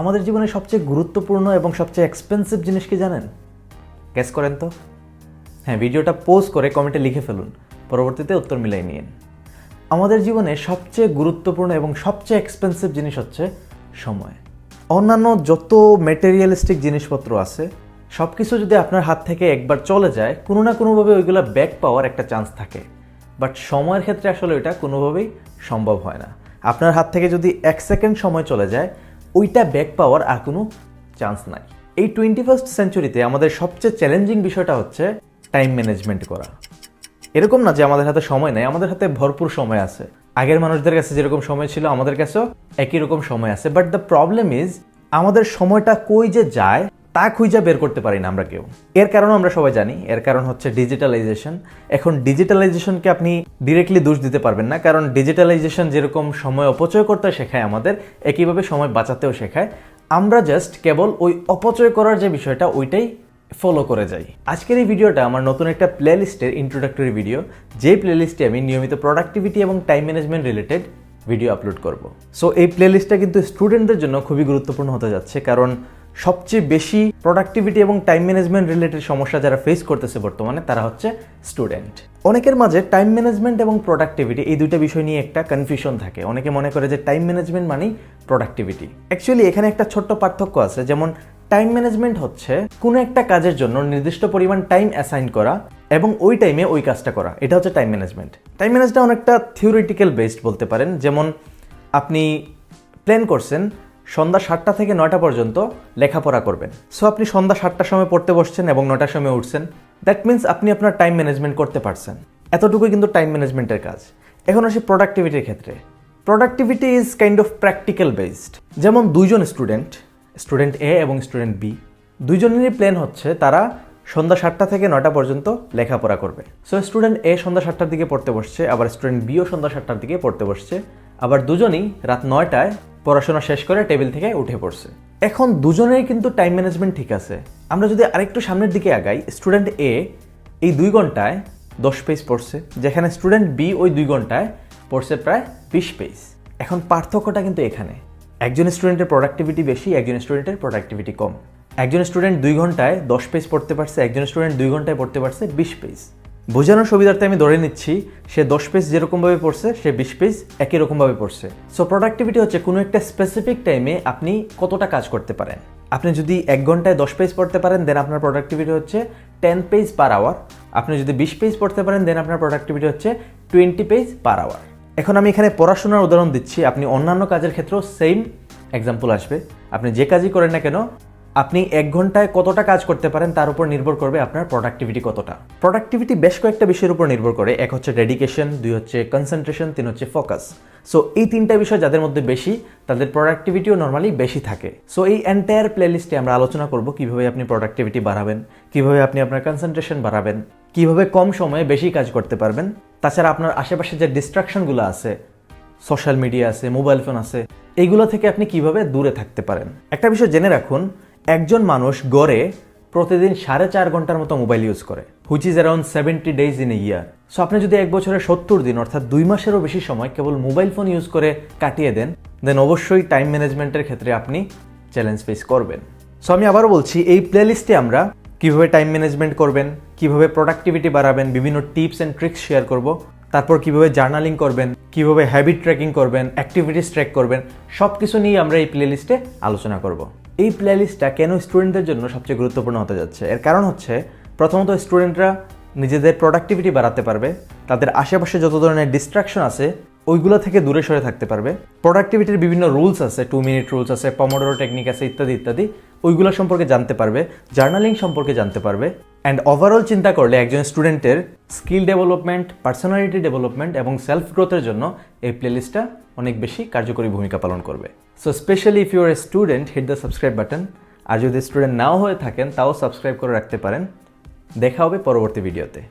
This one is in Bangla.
আমাদের জীবনে সবচেয়ে গুরুত্বপূর্ণ এবং সবচেয়ে এক্সপেন্সিভ জিনিস কি জানেন? গ্যাস করেন তো। হ্যাঁ ভিডিওটা পোস্ট করে কমেন্টে লিখে ফেলুন। পরবর্তীতে উত্তর মিলাই নিন আমাদের জীবনে সবচেয়ে গুরুত্বপূর্ণ এবং সবচেয়ে এক্সপেন্সিভ জিনিস হচ্ছে সময়। অন্যান্য যত মেটেরিয়ালিস্টিক জিনিসপত্র আছে সব কিছু যদি আপনার হাত থেকে একবার চলে যায়, কোনো না কোনোভাবে ওইগুলো ব্যাক পাওয়ার একটা চান্স থাকে। বাট সময়ের ক্ষেত্রে আসলে ওইটা কোনোভাবেই সম্ভব হয় না। আপনার হাত থেকে যদি এক সেকেন্ড সময় চলে যায় ওইটা ব্যাক পাওয়ার আর কোনো চান্স নাই। এই টোয়েন্টি ফার্স্ট সেঞ্চুরিতে আমাদের সবচেয়ে চ্যালেঞ্জিং বিষয়টা হচ্ছে টাইম ম্যানেজমেন্ট করা। এরকম না যে আমাদের হাতে সময় নেই, আমাদের হাতে ভরপুর সময় আছে। আগের মানুষদের কাছে যেরকম সময় ছিল, আমাদের কাছেও একই রকম সময় আছে। বাট দ্য প্রবলেম ইজ আমাদের সময়টা কই যে যায় তা খুঁজে বের করতে পারি না আমরা কেউ। এর কারণ আমরা সবাই জানি, এর কারণ হচ্ছে ডিজিটালাইজেশন এখন ডিজিটালাইজেশনকে আপনি ডিরেক্টলি দোষ দিতে পারবেন না, কারণ ডিজিটালাইজেশন যেরকম সময় অপচয় করতে শেখায় আমাদের, একইভাবে সময় বাঁচাতেও শেখায়। আমরা জাস্ট কেবল ওই অপচয় করার যে বিষয়টা, ওইটাই ফলো করে যাই। আজকের এই ভিডিওটা আমার নতুন একটা প্লেলিস্টের ইন্ট্রোডাক্টরি ভিডিও যে প্লেলিস্টে আমি নিয়মিত প্রোডাক্টিভিটি এবং time management related video upload করব। সো এই প্লেলিস্টটা কিন্তু স্টুডেন্টদের জন্য খুবই গুরুত্বপূর্ণ হতে যাচ্ছে, কারণ সবচেয়ে বেশি প্রোডাক্টিভিটি এবং টাইম ম্যানেজমেন্ট রিলেটেড সমস্যা যারা ফেস করতেছে বর্তমানে, তারা হচ্ছে স্টুডেন্ট অনেকের মাঝে টাইম ম্যানেজমেন্ট এবং প্রোডাক্টিভিটি এই দুইটা বিষয় নিয়ে একটা কনফিউশন থাকে। অনেকে মনে করে যে টাইম ম্যানেজমেন্ট মানেই প্রোডাক্টিভিটি অ্যাকচুয়ালি এখানে একটা ছোট্ট পার্থক্য আছে, যেমন টাইম ম্যানেজমেন্ট হচ্ছে কোনো একটা কাজের জন্য নির্দিষ্ট পরিমাণ টাইম অ্যাসাইন করা এবং ওই টাইমে ওই কাজটা করা। এটা হচ্ছে টাইম ম্যানেজমেন্ট টাইম ম্যানেজটা অনেকটা থিওরিটিক্যাল বেসড বলতে পারেন। যেমন আপনি প্ল্যান করছেন সন্ধ্যা সাতটা থেকে নয়টা পর্যন্ত লেখাপড়া করবেন। সো আপনি সন্ধ্যা সাতটার সময় পড়তে বসছেন এবং নয়টার সময় উঠছেন। দ্যাট মিন্স আপনি আপনার টাইম ম্যানেজমেন্ট করতে পারছেন। এতটুকুই কিন্তু টাইম ম্যানেজমেন্টের কাজ। এখন আসি প্রোডাক্টিভিটির ক্ষেত্রে। Productivity is kind of practical based যেমন দুইজন স্টুডেন্ট স্টুডেন্ট এ এবং স্টুডেন্ট বি দুইজনেরই প্ল্যান হচ্ছে তারা সন্ধ্যা সাতটা থেকে নয়টা পর্যন্ত লেখাপড়া করবে। সো স্টুডেন্ট এ সন্ধ্যা সাতটার দিকে পড়তে বসছে, আবার স্টুডেন্ট বিও সন্ধ্যা সাতটার দিকে পড়তে বসছে, আবার দুজনই রাত নয়টায় পড়াশোনা শেষ করে টেবিল থেকে উঠে পড়ছে। এখন দুজনেই কিন্তু টাইম ম্যানেজমেন্ট ঠিক আছে। আমরা যদি আরেকটু সামনের দিকে আগাই স্টুডেন্ট এ এই দুই ঘন্টায় দশ পেজ পড়ছে, যেখানে স্টুডেন্ট বি ওই দুই ঘন্টায় পড়ছে প্রায় বিশ পেজ এখন পার্থক্যটা কিন্তু এখানে। একজন স্টুডেন্টের প্রোডাক্টিভিটি বেশি, একজন স্টুডেন্টের প্রোডাক্টিভিটি কম। একজন স্টুডেন্ট দুই ঘন্টায় দশ পেজ পড়তে পারছে, একজন স্টুডেন্ট দুই ঘন্টায় পড়তে পারছে বিশ পেজ বোঝানোর সুবিধার্থে আমি ধরে নিচ্ছি, সে দশ পেজ যেরকমভাবে পড়ছে, সে বিশ পেজ একই রকমভাবে পড়ছে। সো প্রোডাক্টিভিটি হচ্ছে কোনো একটা স্পেসিফিক টাইমে আপনি কতটা কাজ করতে পারেন। আপনি যদি এক ঘন্টায় দশ পেজ পড়তে পারেন দেন আপনার প্রোডাক্টিভিটি হচ্ছে টেন পেজ পার আওয়ার আপনি যদি বিশ পেজ পড়তে পারেন দেন আপনার প্রোডাক্টিভিটি হচ্ছে টোয়েন্টি পেজ পার আওয়ার এখন আমি এখানে পড়াশোনার উদাহরণ দিচ্ছি। আপনি অন্যান্য কাজের ক্ষেত্রেও সেম এক্সাম্পল আসবে। আপনি যে কাজই করেন না কেন আপনি এক ঘন্টায় কতটা কাজ করতে পারেন তার উপর নির্ভর করবে আপনার প্রোডাক্টিভিটি কতটা। প্রোডাক্টিভিটি বেশ কয়েকটা বিষয়ের উপর নির্ভর করে, এক হচ্ছে ডেডিকেশন দুই হচ্ছে কনসেন্ট্রেশন তিন হচ্ছে ফোকাস সো এই তিনটা বিষয় যাদের মধ্যে বেশি, তাদের প্রোডাক্টিভিটিও নর্মালি বেশি থাকে। সো এই এন্টায়ার প্লেলিস্টে আমরা আলোচনা করব কীভাবে আপনি প্রোডাক্টিভিটি বাড়াবেন, কীভাবে আপনি আপনার কনসেন্ট্রেশন বাড়াবেন, কীভাবে কম সময়ে বেশি কাজ করতে পারবেন। তাছাড়া আপনার আশেপাশে যে ডিস্ট্রাকশনগুলো আছে সোশ্যাল মিডিয়া আছে মোবাইল ফোন আছে এইগুলো থেকে আপনি কীভাবে দূরে থাকতে পারেন। একটা বিষয় জেনে রাখুন একজন মানুষ গড়ে প্রতিদিন সাড়ে চার ঘণ্টার মতো মোবাইল ইউজ করে which is around seventy days in a year so আপনি যদি এক বছরে সত্তর দিন, অর্থাৎ দুই মাসেরও বেশি সময় কেবল মোবাইল ফোন ইউজ করে কাটিয়ে দেন দেন অবশ্যই টাইম ম্যানেজমেন্টের ক্ষেত্রে আপনি চ্যালেঞ্জ ফেস করবেন। সো আমি আবারও বলছি, এই প্লেলিস্টে আমরা কীভাবে টাইম ম্যানেজমেন্ট করবেন, কীভাবে প্রোডাক্টিভিটি বাড়াবেন, বিভিন্ন টিপস অ্যান্ড ট্রিক্স শেয়ার করব, তারপর কীভাবে জার্নালিং করবেন, কীভাবে হ্যাবিট ট্র্যাকিং করবেন অ্যাক্টিভিটিস ট্র্যাক করবেন সব কিছু নিয়ে আমরা এই প্লেলিস্টে আলোচনা করব। এই প্লেলিস্টটা কেন স্টুডেন্টদের জন্য সবচেয়ে গুরুত্বপূর্ণ হতে যাচ্ছে? এর কারণ হচ্ছে, প্রথমত স্টুডেন্টরা নিজেদের প্রোডাক্টিভিটি বাড়াতে পারবে, তাদের আশেপাশে যত ধরনের ডিস্ট্রাকশন আছে, ওইগুলো থেকে দূরে সরে থাকতে পারবে। প্রোডাক্টিভিটির বিভিন্ন রুলস আছে টু মিনিট রুলস আছে পমোডোরো টেকনিক আছে, ইত্যাদি ইত্যাদি, ওইগুলো সম্পর্কে জানতে পারবে জার্নালিং সম্পর্কে জানতে পারবে অ্যান্ড ওভারঅল চিন্তা করলে একজন স্টুডেন্টের স্কিল ডেভেলপমেন্ট পার্সোনালিটি ডেভেলপমেন্ট এবং সেলফ গ্রোথের জন্য এই প্লেলিস্টটা অনেক বেশি কার্যকরী ভূমিকা পালন করবে। So specially if your a student hit the subscribe button আর যদি স্টুডেন্ট নাও হয়ে থাকেন, তাও সাবস্ক্রাইব করে রাখতে পারেন। দেখা হবে পরবর্তী ভিডিওতে